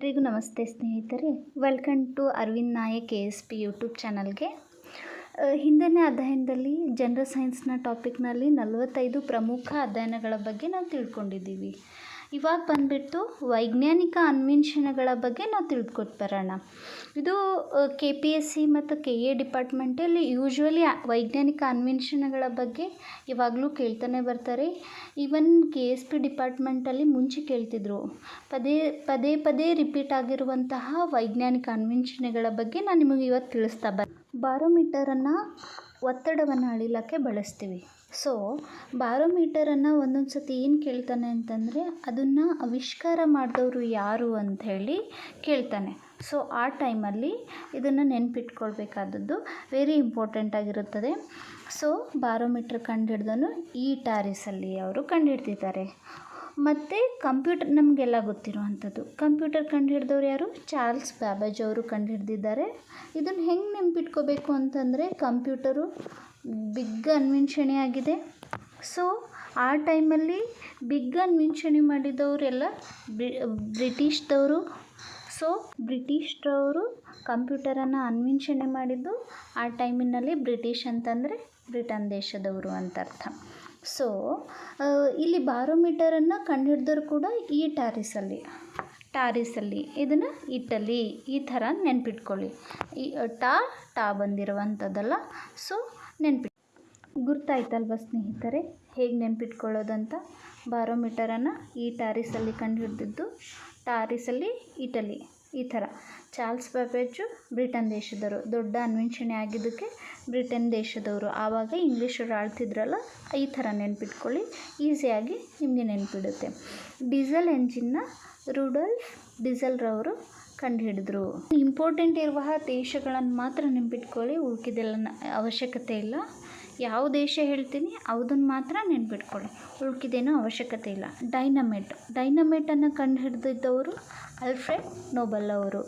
ಎಲ್ರಿಗೂ ನಮಸ್ತೆ ಸ್ನೇಹಿತರೆ. Welcome to Arvind Nayak K S P YouTube ಚಾನಲ್ಗೆ ಹಿಂದನೇ ಅಧ್ಯಯನದಲ್ಲಿ ಜನರಲ್ ಸೈನ್ಸ್ನ ಟಾಪಿಕ್ನಲ್ಲಿ ನಲವತ್ತೈದು ಪ್ರಮುಖ ಅಧ್ಯಯನಗಳ ಬಗ್ಗೆ ನಾವು ತಿಳ್ಕೊಂಡಿದ್ದೀವಿ. ಇವಾಗ ಬಂದುಬಿಟ್ಟು ವೈಜ್ಞಾನಿಕ ಅನ್ವೇಷಣೆಗಳ ಬಗ್ಗೆ ನಾವು ತಿಳ್ಕೊಟ್ಟು ಬರೋಣ. ಇದು ಕೆ ಪಿ ಎಸ್ ಸಿ ಮತ್ತು ಕೆ ಎ ಡಿಪಾರ್ಟ್ಮೆಂಟಲ್ಲಿ ಯೂಶ್ವಲಿ ವೈಜ್ಞಾನಿಕ ಅನ್ವೇಷಣೆಗಳ ಬಗ್ಗೆ ಇವಾಗಲೂ ಕೇಳ್ತಾನೆ ಬರ್ತಾರೆ. ಈವನ್ ಕೆ ಎಸ್ ಪಿ ಡಿಪಾರ್ಟ್ಮೆಂಟಲ್ಲಿ ಮುಂಚೆ ಕೇಳ್ತಿದ್ರು. ಪದೇ ಪದೇ ಪದೇ ರಿಪೀಟ್ ಆಗಿರುವಂತಹ ವೈಜ್ಞಾನಿಕ ಅನ್ವೇಷಣೆಗಳ ಬಗ್ಗೆ ನಾನು ನಿಮಗೆ ಇವತ್ತು ತಿಳಿಸ್ತಾ ಬರ್, ಬಾರೋಮೀಟರನ್ನು ಒತ್ತಡವನ್ನು ಅಳಿಲಕ್ಕೆ ಬಳಸ್ತೀವಿ. ಸೊ ಬಾರೋಮೀಟರನ್ನು ಒಂದೊಂದು ಸತಿ ಏನು ಕೇಳ್ತಾನೆ ಅಂತಂದರೆ, ಅದನ್ನು ಆವಿಷ್ಕಾರ ಮಾಡಿದವರು ಯಾರು ಅಂಥೇಳಿ ಕೇಳ್ತಾನೆ. ಸೊ ಆ ಟೈಮಲ್ಲಿ ಇದನ್ನು ನೆನ್ಪಿಟ್ಕೊಳ್ಬೇಕಾದದ್ದು ವೆರಿ ಇಂಪಾರ್ಟೆಂಟ್ ಆಗಿರುತ್ತದೆ. ಸೊ ಬಾರೋಮೀಟ್ರ್ ಕಂಡುಹಿಡ್ದನು ಈ ಟಾರಿಸಲ್ಲಿ ಅವರು ಕಂಡುಹಿಡ್ದಿದ್ದಾರೆ ಮತ್ತು ಕಂಪ್ಯೂಟರ್, ನಮಗೆಲ್ಲ ಗೊತ್ತಿರುವಂಥದ್ದು. ಕಂಪ್ಯೂಟರ್ ಕಂಡುಹಿಡ್ದವ್ರು ಯಾರು? ಚಾರ್ಲ್ಸ್ ಬ್ಯಾಬೇಜ್ ಅವರು ಕಂಡುಹಿಡ್ದಿದ್ದಾರೆ. ಇದನ್ನು ಹೆಂಗೆ ನೆನ್ಪಿಟ್ಕೋಬೇಕು ಅಂತಂದರೆ ಕಂಪ್ಯೂಟರು ಬಿಗ್ ಅನ್ವಿನ್ಷಣೆ ಆಗಿದೆ. ಸೊ ಆ ಟೈಮಲ್ಲಿ ಬಿಗ್ ಅನ್ವಿನ್ಷಣೆ ಮಾಡಿದವರೆಲ್ಲ ಬ್ರಿಟಿಷ್ದವರು. ಸೊ ಬ್ರಿಟಿಷ್ರವರು ಕಂಪ್ಯೂಟರನ್ನು ಅನ್ವಿನ್ಷಣೆ ಮಾಡಿದ್ದು ಆ ಟೈಮಿನಲ್ಲಿ ಬ್ರಿಟಿಷ್ ಅಂತಂದರೆ ಬ್ರಿಟನ್ ದೇಶದವರು ಅಂತ ಅರ್ಥ ಸೊ ಇಲ್ಲಿ ಬಾರೋಮೀಟರನ್ನು ಕಂಡುಹಿಡ್ದವ್ರು ಕೂಡ ಈ ಟ್ಯಾರಿಸಲ್ಲಿ ಟ್ಯಾರಿಸಲ್ಲಿ ಇದನ್ನು ಇಟಲಿ, ಈ ಥರ ನೆನ್ಪಿಟ್ಕೊಳ್ಳಿ. ಈ ಟಾ ಟಾ ಬಂದಿರುವಂಥದ್ದಲ್ಲ, ಸೊ ನೆನ್ಪಿಟ್, ಗುರ್ತಾಯ್ತಲ್ವ ಸ್ನೇಹಿತರೆ? ಹೇಗೆ ನೆನ್ಪಿಟ್ಕೊಳ್ಳೋದಂತ? ಬಾರೋಮೀಟರನ್ನು ಈ ಟ್ಯಾರಿಸಲ್ಲಿ ಕಂಡುಹಿಡ್ದಿದ್ದು ಟ್ಯಾರಿಸಲ್ಲಿ ಇಟಲಿ. ಈ ಥರ. ಚಾರ್ಲ್ಸ್ ಬ್ಯಾಬೇಜು, ಬ್ರಿಟನ್ ದೇಶದವರು. ದೊಡ್ಡ ಅನ್ವೇಷಣೆ ಆಗಿದ್ದಕ್ಕೆ ಬ್ರಿಟನ್ ದೇಶದವರು. ಆವಾಗ ಇಂಗ್ಲೀಷರು ಆಳ್ತಿದ್ರಲ್ಲ, ಈ ಥರ ನೆನ್ಪಿಟ್ಕೊಳ್ಳಿ. ಈಸಿಯಾಗಿ ನಿಮಗೆ ನೆನ್ಪಿಡುತ್ತೆ. ಡೀಸೆಲ್ ಎಂಜಿನ್ನ ರೂಡಲ್ಫ್ ಡೀಸೆಲ್ರವರು ಕಂಡುಹಿಡಿದ್ರು. ಇಂಪಾರ್ಟೆಂಟ್ ಇರುವ ದೇಶಗಳನ್ನು ಮಾತ್ರ ನೆನ್ಪಿಟ್ಕೊಳ್ಳಿ. ಉಳ್ಕಿದೆಲ್ಲ ಅವಶ್ಯಕತೆ ಇಲ್ಲ. ಯಾವ ದೇಶ ಹೇಳ್ತೀನಿ ಅದನ್ನು ಮಾತ್ರ ನೆನ್ಪಿಟ್ಕೊಳ್ಳಿ ಉಳ್ಕಿದೇನೂ ಅವಶ್ಯಕತೆ ಇಲ್ಲ. ಡೈನಮೇಟ್. ಡೈನಮೇಟನ್ನು ಕಂಡುಹಿಡಿದಿದ್ದವರು ಅಲ್ಫ್ರೆಡ್ ನೋಬಲ್ ಅವರು.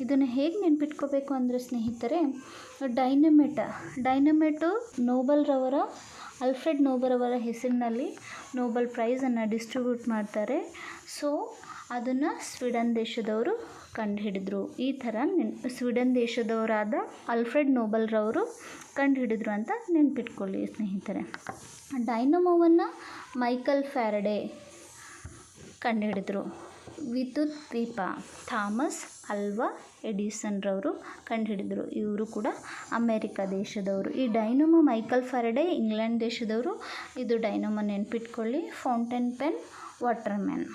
ಇದನ್ನು ಹೇಗೆ ನೆನ್ಪಿಟ್ಕೋಬೇಕು ಅಂದರೆ ಸ್ನೇಹಿತರೆ, ಡೈನಮೇಟ, ಡೈನಮೇಟು ನೋಬಲ್ರವರ ಅಲ್ಫ್ರೆಡ್ ನೋಬಲ್ ಅವರ ಹೆಸರಿನಲ್ಲಿ ನೋಬಲ್ ಪ್ರೈಸನ್ನು ಡಿಸ್ಟ್ರಿಬ್ಯೂಟ್ ಮಾಡ್ತಾರೆ. ಸೊ ಅದನ್ನು ಸ್ವೀಡನ್ ದೇಶದವರು ಕಂಡುಹಿಡಿದ್ರು. ಈ ಥರ ನೆನ್, ಸ್ವೀಡನ್ ದೇಶದವರಾದ ಅಲ್ಫ್ರೆಡ್ ನೋಬಲ್ರವರು ಕಂಡುಹಿಡಿದ್ರು ಅಂತ ನೆನ್ಪಿಟ್ಕೊಳ್ಳಿ ಸ್ನೇಹಿತರೆ. ಡೈನಮೋವನ್ನು ಮೈಕಲ್ ಫ್ಯಾರಡೆ ಕಂಡುಹಿಡಿದ್ರು. ವಿದ್ಯುತ್ ದೀಪ, ಥಾಮಸ್ ಅಲ್ವಾ ಎಡಿಸನ್ರವರು ಕಂಡುಹಿಡಿದ್ರು. ಇವರು ಕೂಡ ಅಮೇರಿಕ ದೇಶದವರು. ಈ ಡೈನಮೋ ಮೈಕಲ್ ಫ್ಯಾರಡೆ ಇಂಗ್ಲೆಂಡ್ ದೇಶದವರು. ಇದು ಡೈನಮೋ ನೆನ್ಪಿಟ್ಕೊಳ್ಳಿ. Fountain pen water man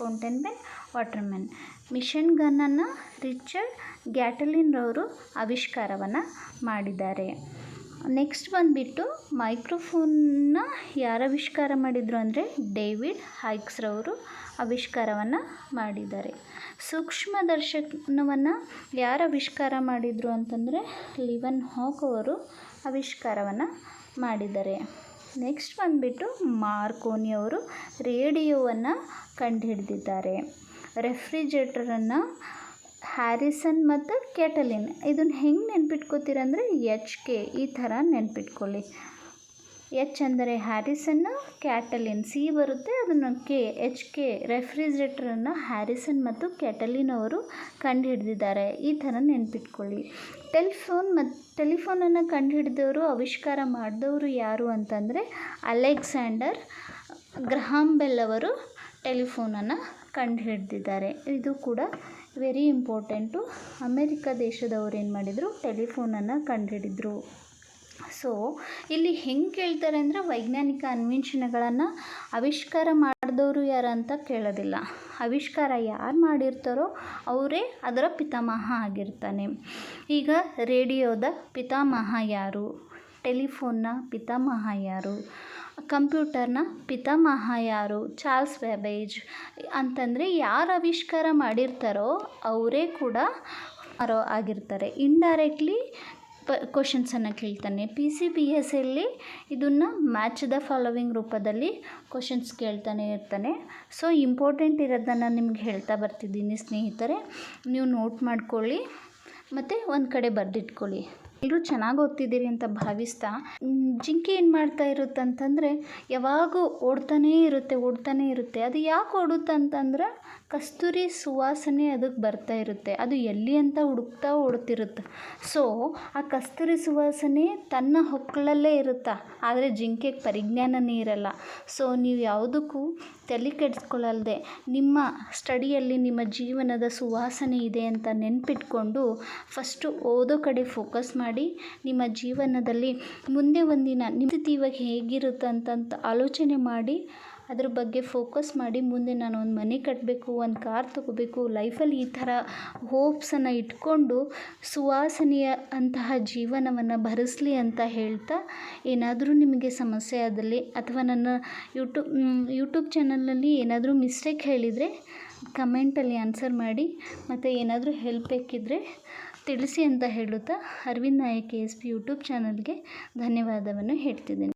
fountain pen water men machine ಗನ್ನನ್ನು Richard ಗ್ಯಾಟಲಿನ್ರವರು ಆವಿಷ್ಕಾರವನ್ನು ಮಾಡಿದ್ದಾರೆ. ನೆಕ್ಸ್ಟ್ ಬಂದುಬಿಟ್ಟು ಮೈಕ್ರೋಫೋನ್ನ ಯಾರು ಆವಿಷ್ಕಾರ ಮಾಡಿದರು ಅಂದರೆ ಡೇವಿಡ್ ಹೈಕ್ಸ್ರವರು ಆವಿಷ್ಕಾರವನ್ನು ಮಾಡಿದ್ದಾರೆ. ಸೂಕ್ಷ್ಮದರ್ಶಕವನ್ನು ಯಾರು ಆವಿಷ್ಕಾರ ಮಾಡಿದರು ಅಂತಂದರೆ ಲಿವನ್ ಹಾಕ್ ಅವರು ಆವಿಷ್ಕಾರವನ್ನು ಮಾಡಿದ್ದಾರೆ. ನೆಕ್ಸ್ಟ್ ಬಂದುಬಿಟ್ಟು ಮಾರ್ಕೋನಿ ಅವರು ರೇಡಿಯೋವನ್ನು ಕಂಡುಹಿಡಿದಿದ್ದಾರೆ. ರೆಫ್ರಿಜರೇಟರನ್ನು ಹ್ಯಾರಿಸನ್ ಮತ್ತು ಕೆಟಲಿನ್ ಇದನ್ನು ಹೆಂಗೆ ನೆನ್ಪಿಟ್ಕೋತೀರಂದರೆ ಎಚ್ ಕೆ ಈ ಥರ ನೆನ್ಪಿಟ್ಕೊಳ್ಳಿ. ಎಚ್ ಅಂದರೆ ಹ್ಯಾರಿಸನ್ನು ಕ್ಯಾಟಲಿನ್ ಸಿ ಬರುತ್ತೆ. ಅದನ್ನು ಕೆ ಎಚ್ ಕೆ ರೆಫ್ರಿಜರೇಟರನ್ನು ಹ್ಯಾರಿಸನ್ ಮತ್ತು ಕ್ಯಾಟಲಿನ್ ಅವರು ಕಂಡುಹಿಡಿದಿದ್ದಾರೆ. ಈ ಥರ ನೆನ್ಪಿಟ್ಕೊಳ್ಳಿ. ಟೆಲಿಫೋನ್ ಮತ್ತು ಟೆಲಿಫೋನನ್ನು ಕಂಡುಹಿಡಿದವರು, ಆವಿಷ್ಕಾರ ಮಾಡಿದವರು ಯಾರು ಅಂತಂದರೆ ಅಲೆಕ್ಸಾಂಡರ್ ಗ್ರಹಾಂ ಬೆಲ್ ಅವರು ಟೆಲಿಫೋನನ್ನು ಕಂಡುಹಿಡ್ದಿದ್ದಾರೆ. ಇದು ಕೂಡ ವೆರಿ ಇಂಪಾರ್ಟೆಂಟು ಅಮೇರಿಕ ದೇಶದವರು ಏನು ಮಾಡಿದರು? ಟೆಲಿಫೋನನ್ನು ಕಂಡುಹಿಡಿದ್ರು. ಸೊ ಇಲ್ಲಿ ಹೆಂಗೆ ಕೇಳ್ತಾರೆ ಅಂದರೆ ವೈಜ್ಞಾನಿಕ ಅನ್ವೇಷಣೆಗಳನ್ನು ಆವಿಷ್ಕಾರ ಮಾಡಿದವರು ಯಾರು ಅಂತ ಕೇಳೋದಿಲ್ಲ. ಆವಿಷ್ಕಾರ ಯಾರು ಮಾಡಿರ್ತಾರೋ ಅವರೇ ಅದರ ಪಿತಾಮಹ ಆಗಿರ್ತಾನೆ. ಈಗ ರೇಡಿಯೋದ ಪಿತಾಮಹ ಯಾರು? ಟೆಲಿಫೋನ್ನ ಪಿತಾಮಹ ಯಾರು? ಕಂಪ್ಯೂಟರ್ನ ಪಿತಾಮಹ ಯಾರು? ಚಾರ್ಲ್ಸ್ ವ್ಯಾಬೇಜ್ ಅಂತಂದರೆ ಯಾರು ಆವಿಷ್ಕಾರ ಮಾಡಿರ್ತಾರೋ ಅವರೇ ಕೂಡ ಆಗಿರ್ತಾರೆ. ಇಂಡೈರೆಕ್ಟ್ಲಿ ಪ ಕ್ವಶನ್ಸನ್ನು ಕೇಳ್ತಾನೆ. ಪಿ ಸಿ ಬಿ ಎಸ್ ಎಲ್ಲಿ ಇದನ್ನು ಮ್ಯಾಚ್ ದ ಫಾಲೋವಿಂಗ್ ರೂಪದಲ್ಲಿ ಕ್ವಶನ್ಸ್ ಕೇಳ್ತಾನೆ ಇರ್ತಾನೆ. ಸೊ ಇಂಪಾರ್ಟೆಂಟ್ ಇರೋದನ್ನು ನಿಮ್ಗೆ ಹೇಳ್ತಾ ಬರ್ತಿದ್ದೀನಿ ಸ್ನೇಹಿತರೆ. ನೀವು ನೋಟ್ ಮಾಡ್ಕೊಳ್ಳಿ. ಮತ್ತು ಒಂದು ಕಡೆ ಬರೆದಿಟ್ಕೊಳ್ಳಿ. ಎಲ್ಲರೂ ಚೆನ್ನಾಗಿ ಓದ್ತಿದ್ದೀರಿ ಅಂತ ಭಾವಿಸ್ತಾ ಜಿಂಕೆ ಏನು ಮಾಡ್ತಾ ಇರುತ್ತಂತಂದರೆ ಯಾವಾಗೂ ಓಡ್ತಾನೇ ಇರುತ್ತೆ ಓಡ್ತಾನೇ ಇರುತ್ತೆ. ಅದು ಯಾಕೆ ಓಡುತ್ತಂತಂದ್ರೆ ಕಸ್ತೂರಿ ಸುವಾಸನೆ ಅದಕ್ಕೆ ಬರ್ತಾ ಇರುತ್ತೆ. ಅದು ಎಲ್ಲಿ ಅಂತ ಹುಡುಕ್ತಾ ಓಡ್ತಿರುತ್ತೆ. ಸೊ ಆ ಕಸ್ತೂರಿ ಸುವಾಸನೆ ತನ್ನ ಹೊಕ್ಕಳಲ್ಲೇ ಇರುತ್ತಾ? ಆದರೆ ಜಿಂಕೆಗೆ ಪರಿಜ್ಞಾನನೇ ಇರಲ್ಲ. ಸೊ ನೀವು ಯಾವುದಕ್ಕೂ ತಲೆ ಕೆಡಿಸ್ಕೊಳ್ಳಲ್ದೆ ನಿಮ್ಮ ಸ್ಟಡಿಯಲ್ಲಿ ನಿಮ್ಮ ಜೀವನದ ಸುವಾಸನೆ ಇದೆ ಅಂತ ನೆನಪಿಟ್ಕೊಂಡು, ಫಸ್ಟು ಓದೋ ಕಡೆ ಫೋಕಸ್ ಮಾಡಿ ನಿಮ್ಮ ಜೀವನದಲ್ಲಿ ಮುಂದೆ ಒಂದಿನ ನಿಮ್ಮ ಸ್ಥಿತಿ ಇವಾಗ ಹೇಗಿರುತ್ತೆ ಅಂತಂತ ಆಲೋಚನೆ ಮಾಡಿ, ಅದ್ರ ಬಗ್ಗೆ ಫೋಕಸ್ ಮಾಡಿ ಮುಂದೆ ನಾನು ಒಂದು ಮನೆ ಕಟ್ಟಬೇಕು ಒಂದು ಕಾರ್ ತೊಗೋಬೇಕು ಲೈಫಲ್ಲಿ ಈ ಥರ ಹೋಪ್ಸನ್ನು ಇಟ್ಕೊಂಡು ಸುವಾಸನೆಯ ಅಂತಹ ಜೀವನವನ್ನು ಭರಿಸಲಿ ಅಂತ ಹೇಳ್ತಾ ಏನಾದರೂ ನಿಮಗೆ ಸಮಸ್ಯೆ ಆದಲ್ಲಿ ಅಥವಾ ನನ್ನ ಯೂಟ್ಯೂಬ್ ಯೂಟ್ಯೂಬ್ ಚಾನಲಲ್ಲಿ ಏನಾದರೂ ಮಿಸ್ಟೇಕ್ ಹೇಳಿದರೆ ಕಮೆಂಟಲ್ಲಿ ಆನ್ಸರ್ ಮಾಡಿ, ಮತ್ತು ಏನಾದರೂ ಹೆಲ್ಪ್ ಬೇಕಿದ್ದರೆ ತಿಳಿಸಿ ಅಂತ ಹೇಳುತ್ತಾ Arvind Nayak S P YouTube ಚಾನಲ್ಗೆ ಧನ್ಯವಾದವನ್ನು ಹೇಳ್ತಿದ್ದೀನಿ.